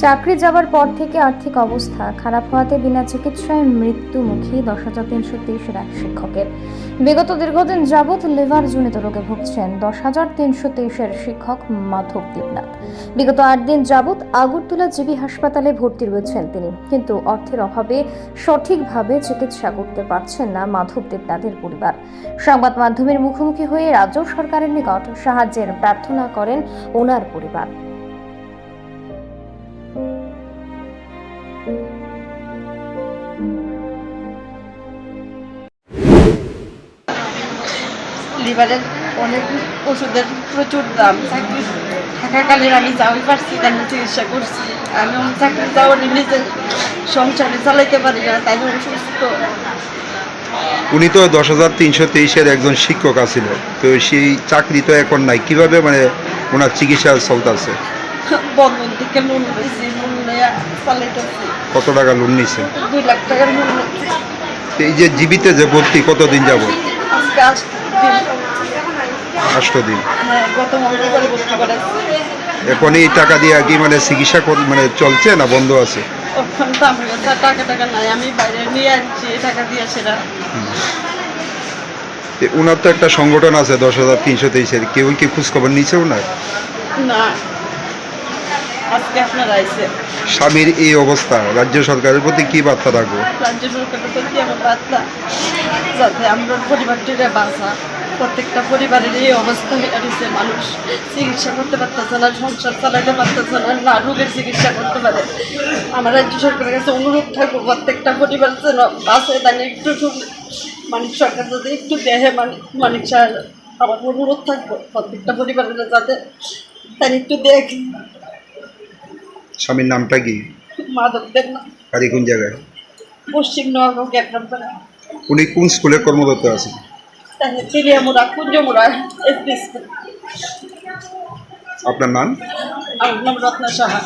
চাকরি যাওয়ার পর থেকে আর্থিক অবস্থা খারাপ হওয়াতে বিনা চিকিৎসায় মৃত্যুমুখী দশ হাজার তিনশো তেইশের এক শিক্ষকের। বিগত দীর্ঘদিন যাবৎ লিভার জনিত রোগে ভুগছেন দশ হাজার তিনশো তেইশের শিক্ষক মাধব দেবনাথ। বিগত আট দিন যাবৎ আগরতলা জিবি হাসপাতালে ভর্তি রয়েছেন তিনি, কিন্তু অর্থের অভাবে সঠিকভাবে চিকিৎসা করতে পারছেন না মাধব দেবনাথের পরিবার। সংবাদ মাধ্যমের মুখোমুখি হয়ে রাজ্য সরকারের নিকট সাহায্যের প্রার্থনা করেন ওনার পরিবার। লিভারের অনেক ওষুধের প্রচুর দাম। চাকরি থাকাকালীন আমি পারছি চিকিৎসা করছি। আমি চাকরি সংসারে চালাইতে পারি না, তাই উনি তো দশ হাজার তিনশো তেইশের একজন শিক্ষক আছিল, তো সেই চাকরি তো এখন নাই। কীভাবে মানে ওনার চিকিৎসা চলতেছে? বন্ধন থেকে লোন পেয়েছি লোন চালাইতেছি কত টাকা লোন নিছেন দুই লাখ টাকার লোন নিচ্ছি তো এই যে জীবিতে যে ভর্তি কতদিন যাব আজকে আষ্ট দিন। হ্যাঁ গত মঙ্গলবারে ভর্তি করেছি এখন এই টাকা দিয়ে কি মানে চিকিৎসা কর- মানে চলছে না বন্ধ আছে? টাকা টাকা নাই আমি বাইরে নিয়ে আনছি টাকা দিয়ে সেটা ওনার তো একটা সংগঠন আছে দশ হাজার তিনশো তেইশের। কেউ কি খোঁজখবর নিচ্ছে ওনার না। আজকে আপনারা আইসে। স্বামীর এই অবস্থা রাজ্য সরকারের প্রতি কি বার্তা রাখব? রাজ্য সরকারের প্রতি আমার বার্তা যাতে আমরা পরিবারটিরে বাঁচা প্রত্যেকটা পরিবারের এই অবস্থা হয়ে রয়েছে মানুষ চিকিৎসা করতে পারতেছে না সংসার চালাতে পারতেছে না না রোগের চিকিৎসা করতে পারে। আমার রাজ্য সরকারের কাছে অনুরোধ থাকব প্রত্যেকটা পরিবার যেন বাঁচে তাই একটু মানিক সরকার যদি একটু দেহে মানিক সাহেব আমার অনুরোধ থাকব প্রত্যেকটা পরিবারের যাতে তাই একটু দেখ স্বামীর নামটা কি? মাধব দেখলাম বাড়ি কোন জায়গায়? পশ্চিম নোয়াগাঁও উনি কোন স্কুলে কর্মরত আছেন? Chiriyamura Kunjamura SP school. আপনার নাম? আমার নাম রত্না সাহা।